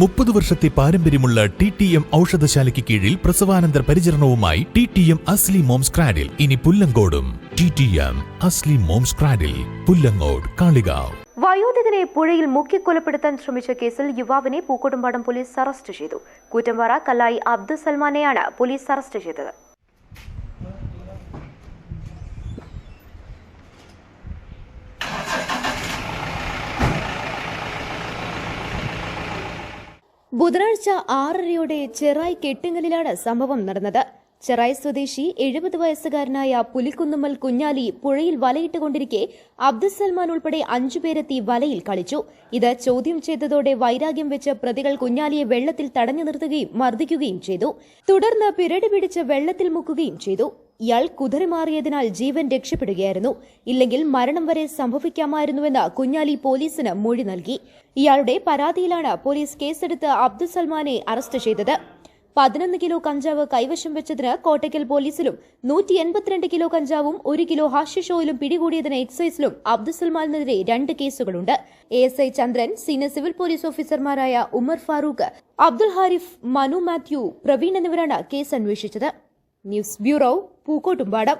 മുപ്പത് വർഷത്തെ പാരമ്പര്യമുള്ള ടി ടി എം ഔഷധശാലയ്ക്ക് കീഴിൽ പ്രസവാനന്തര പരിചരണവുമായി T T M Asli mom's cradle ഇനി പുല്ലങ്കോടും. T T M Asli mom's cradle Pullangode Kalikavu. വയോധികനെ പുഴയിൽ മുക്കിക്കൊലപ്പെടുത്താൻ ശ്രമിച്ച കേസിൽ യുവാവിനെ പൂക്കോട്ടുംപാടം പോലീസ് അറസ്റ്റ് ചെയ്തു. കൂറ്റമ്പാറ കല്ലായി അബ്ദുൽ സൽമാനെയാണ് പോലീസ് അറസ്റ്റ് ചെയ്തത്. ബുധനാഴ്ച ആറരയോടെ ചെറായി കെട്ടിങ്ങലിലാണ് സംഭവം നടന്നത്. ചെറായി സ്വദേശി എഴുപത് വയസ്സുകാരനായ പുലിക്കുന്നുമ്മൽ കുഞ്ഞാലി പുഴയിൽ വലയിട്ടുകൊണ്ടിരിക്കെ അബ്ദുൽ സൽമാൻ ഉൾപ്പെടെ അഞ്ചുപേരെത്തി വലയിൽ കളിച്ചു. ഇത് ചോദ്യം ചെയ്തതോടെ വൈരാഗ്യം വെച്ച പ്രതികൾ കുഞ്ഞാലിയെ വെള്ളത്തിൽ തടഞ്ഞു നിർത്തുകയും മർദ്ദിക്കുകയും ചെയ്തു. തുടർന്ന് പിരടി പിടിച്ച് വെള്ളത്തിൽ മുക്കുകയും ചെയ്തു. ഇയാൾ കുതിരമാറിയതിനാൽ ജീവൻ രക്ഷപ്പെടുകയായിരുന്നു. ഇല്ലെങ്കിൽ മരണം വരെ സംഭവിക്കാമായിരുന്നുവെന്ന് കുഞ്ഞാലി പോലീസിന് മൊഴി നൽകി. ഇയാളുടെ പരാതിയിലാണ് പോലീസ് കേസെടുത്ത് അബ്ദുൽ സൽമാനെ അറസ്റ്റ് ചെയ്തത്. പതിനൊന്ന് കിലോ കഞ്ചാവ് കൈവശം വെച്ചതിന് കോട്ടയ്ക്കൽ പോലീസിലും നൂറ്റി എൺപത്തിരണ്ട് കിലോ കഞ്ചാവും ഒരു കിലോ ഹാഷിഷ് പിടികൂടിയതിന് എക്സൈസിലും അബ്ദുൽ സൽമാനെതിരെ രണ്ട് കേസുകളുണ്ട്. A S I Chandran senior civil police ഓഫീസർമാരായ ഉമർ ഫാറൂഖ് അബ്ദുൽ ഹാരിഫ് മനു മാത്യു പ്രവീൺ എന്നിവരാണ് കേസ് അന്വേഷിച്ചത്. News bureau Pookkottumpadam.